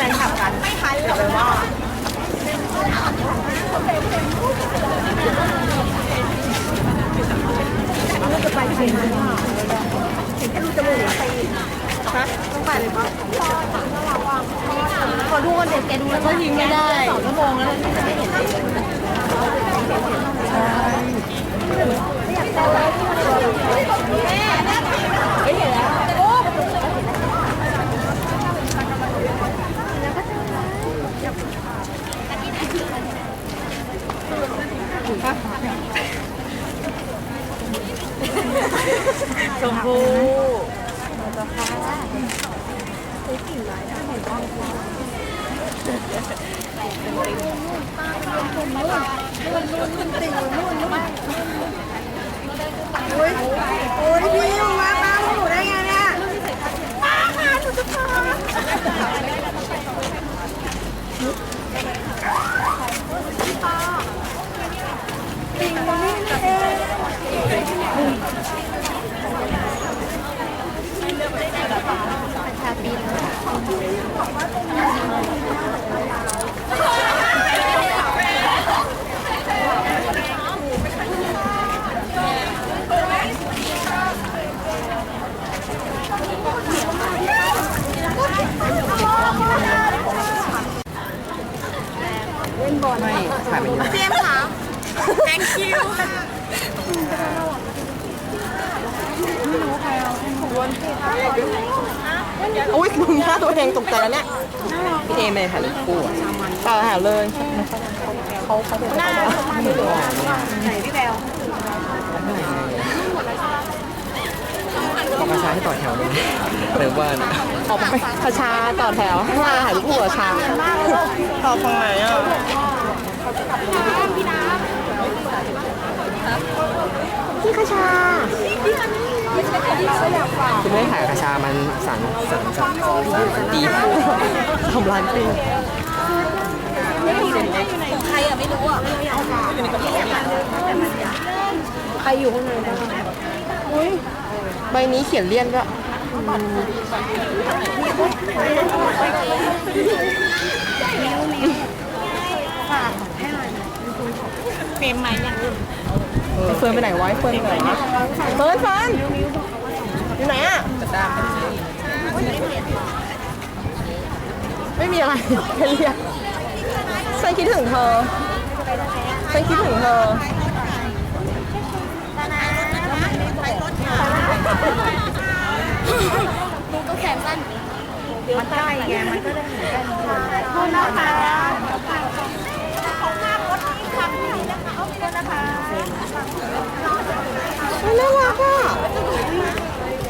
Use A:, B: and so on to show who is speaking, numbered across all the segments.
A: ฟนคลับกันไม่ทันเลยว่าจะไปที่ไหนเห็นแค่รูจมูกไปฮะต้องไปเลยปะขอดูคนเด็กแกดูแล้วก็ยิงไม่ได้สองชั่วโมงแล้วจะไม่เห็นเลยไม่เห็นแล้วชมพู ติงนู่นนู่นโอ้ยโอ้ยพี่มาตามหนูได้ไงเนี่ยมาค่ะหนูจะพาจริงมันนี่เอง เจมส์ค่ะ thank you
B: อุ้ยมึงฆ่าตัวเองตกใจแล้วเนี่ย พี่เอไม่ถ่ายรูปคู่อะเปล่าถ่ายเลยเขาเขาเป็น
A: หน้าไม่รู้ไหนพี่แวว
C: ขอประชาให้ต่อแถวเลยหรือว่า
B: ออกไปพชาต่อแถวข้างล่างถ่ายรูปคู่กับชาต่อตรงไหนอะ พี่คชา
C: คือไม่ได้ถ่ายกระชามันสันสันสันดี
B: ทำร้านปี
A: ใครอะไม่รู้อะ
B: ใครอยู่ข้างในบ้างอุ้ยใบนี้เขียนเลี่ยนด้วย
A: เฟรมไหมยัง
B: ไอ้เฟิร์นไปไหนวะไอ้เฟิร์นไปไหนวะเฟิร์นเฟิร์นอยู่ไหนอะไม่มีอะไรแค่เรียกฉันคิดถึงเธอฉันคิดถึงเธอ
A: ดูก็แขนสั้นมันใกล้ไงมันก็ได้เหมือนกันขอบคุณนะคะของหน้ารถที่ทำนี่นะคะเอาไปนะคะ
B: น่ารักอะ
A: ถอยออก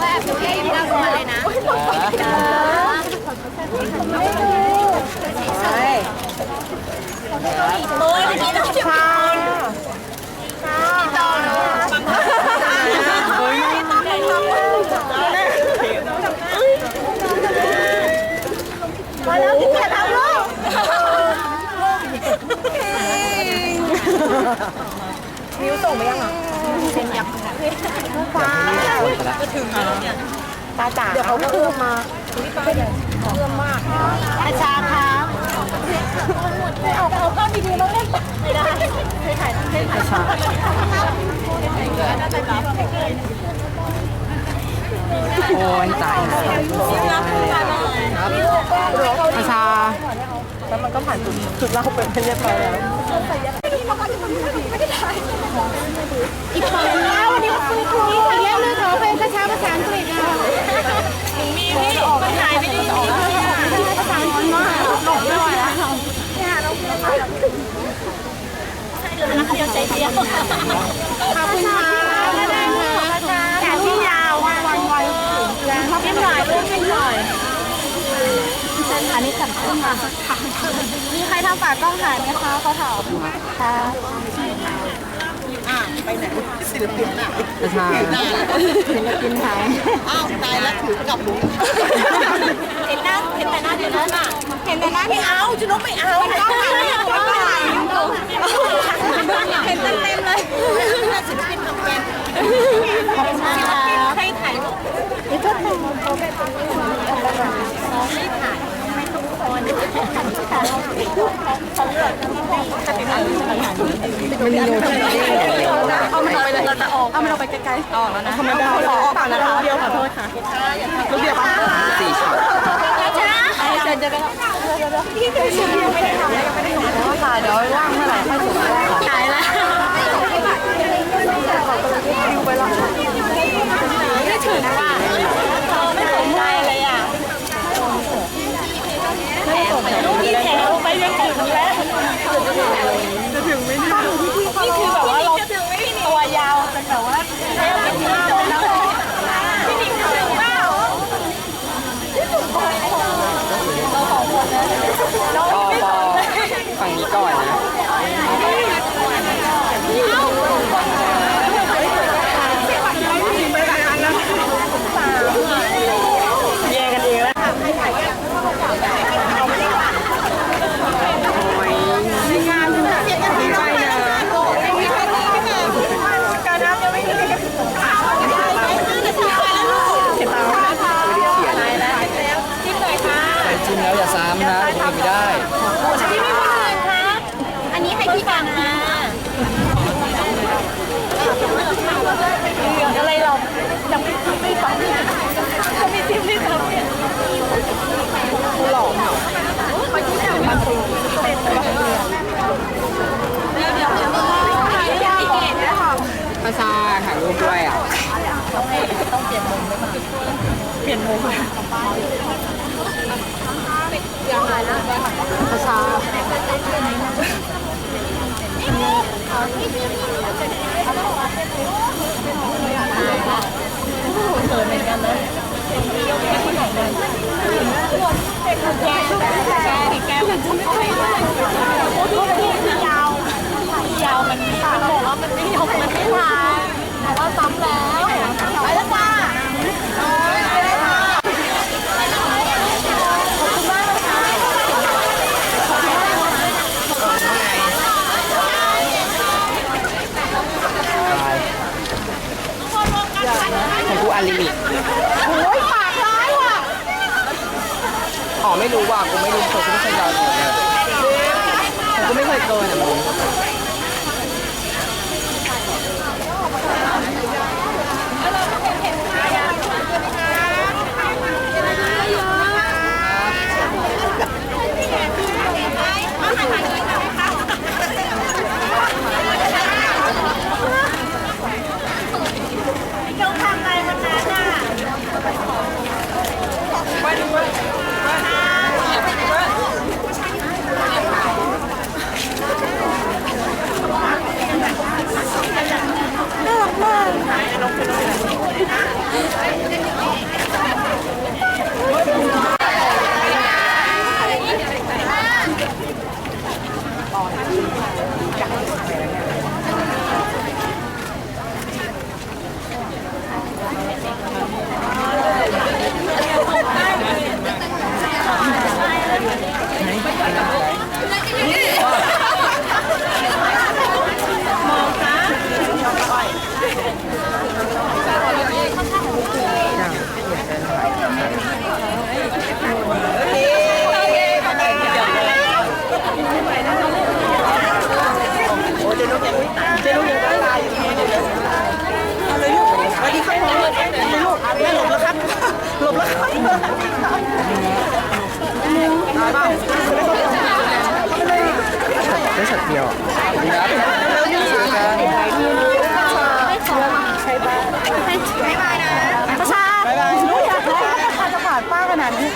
C: แอ
A: บดูเองน่ากลัวเลยนะ
B: ใช่
A: โอ้ยเมื่อกี้เราจะ
B: ค่ะ
A: ต่อเลยเฮ้ยต้องไปทำมาแล้วพี่เกียรติทำลูก
B: นิ้วส่งไปยังอะ
A: เป็นยักษ์
B: ฟ้า
A: ก็ถึงแล้วเนี่ย
B: ตาจ๋าเดี๋ยวเขาคืบมา
A: อาชาครับไม่เอาเอาก้อนดีๆมาเล่นไม่ได้ให้ถ่ายให้ถ่ายชา
C: โอ้ยตาย
B: ประชาแล้วมันก็ผ่านจุดจุดเล่าไปเป็นเรียบร้อยแล้ว
A: อีกฝั่งแล้ววันนี้คุยคุยอีกแล้วเลยขอเพลงกระช้าภาษาอังกฤษอะมีพี่มันหายไม่ได้ดีภาษาอังกฤษมากหลงไม่ไหวแล้วเนี่ยเราเพื่อนมาใช่เลยนะเดียวใจเดียวขอบคุณค่ะแขนที่ยาววันวันยิ้มหน่อยลู อันนี้จับขึ้นมามีใครทำฝากกล้องหายไหมคะเขาถามค่ะ
B: ไปไหนศิลปินน่ะ
C: ประชา
A: ศิลปินหาย
B: อ้าวตายแล้วถือกลับหนู
A: เห็นหน้าเห็นแต่หน้าเดี๋ยวนั้นอะเห็นแต่หน้า
B: ไม่เอาจุนกไม่เอา
A: กล้องหายกล้องหายเห็นเต็มเต็มเลย
B: ศิลปินทำเป็น
A: ขอบคุณมากครับใครถ่ายรูปเดี๋ยวก็ถ่ายเขาไปทำไม่ถ่ายน้องไม่ถ่ายไม่ทุกคนถ่าย
C: มันมีโน้ตที่
A: เอามันออกไปเลยเราจะออกเอามันออกไปไกลๆออกแล้วนะ
B: ธรรมดาอออกก่อนนะคะเดียวขอโทษค่ะลูกเดียวปะ
C: สี่ช็อต
A: เชิญจะไปพี่เคยชิมยังไม่ได้ทำยังไม่ได้ทำค่ะเดี๋ยวว่างเมื่อไหร่ค่อยส่งถ่ายแล้วไม่ถึงว่าเธอไม่สนใจเลยอะแถมลูกพี่แถวไปยังถึงแล้วจะถึงไหมเนี่ยนี่คือแบบว่าเราตัวยาวจนแบบว่าแทบจะไม่โดนแล้วพี่นิ่งถึงเปล่า
C: ปอปอฝั่งนี้ก่อนนะ
B: แย่กันเองแล้ว
C: โอ้ย
A: จิ้มหน่อยค่ะ
C: ไปจิ้มแล้วอย่าซ้ำนะผมไม่ได้
A: พี่ไม่พูดเลยค่ะอันนี้ให้พี่กันมาอะไรเรา ยังไม่จิ้มไม่ฟังพี่เขาไม่จิ้มไม่ฟังเนี่ยหลอเหรอไปที่ไหนมาคุยเดี๋ยวเดี๋ยวเดี๋ยวถ่ายได้เก่งนะคะ
C: ประชาถ่ายรูปด้วยอะ
A: ประชา แก้วมันจะไม่ค่อยได้ยาว ยาวมันมันบอกว่ามันไม่ยาวมันไม่ทานแต่ว่าซ้ำแล้วไปแล้วจ้า
C: ของกูอันลิมิต
A: โอ้ยปากร้ายว่ะ
C: อ๋อ ไม่รู้ว่ะกูไม่รู้ผมกูไม่เคยยอมเลยกูไม่เคยเกินอะมึง
B: ได้
C: ช็อตเดียวดีนะครับ
A: บ๊ายบใช่ไปรใช่ไาบ๊ายบ
C: าย
B: ร
A: ู้อยากรู้ว่าจะผ่านป้าขนาดนี้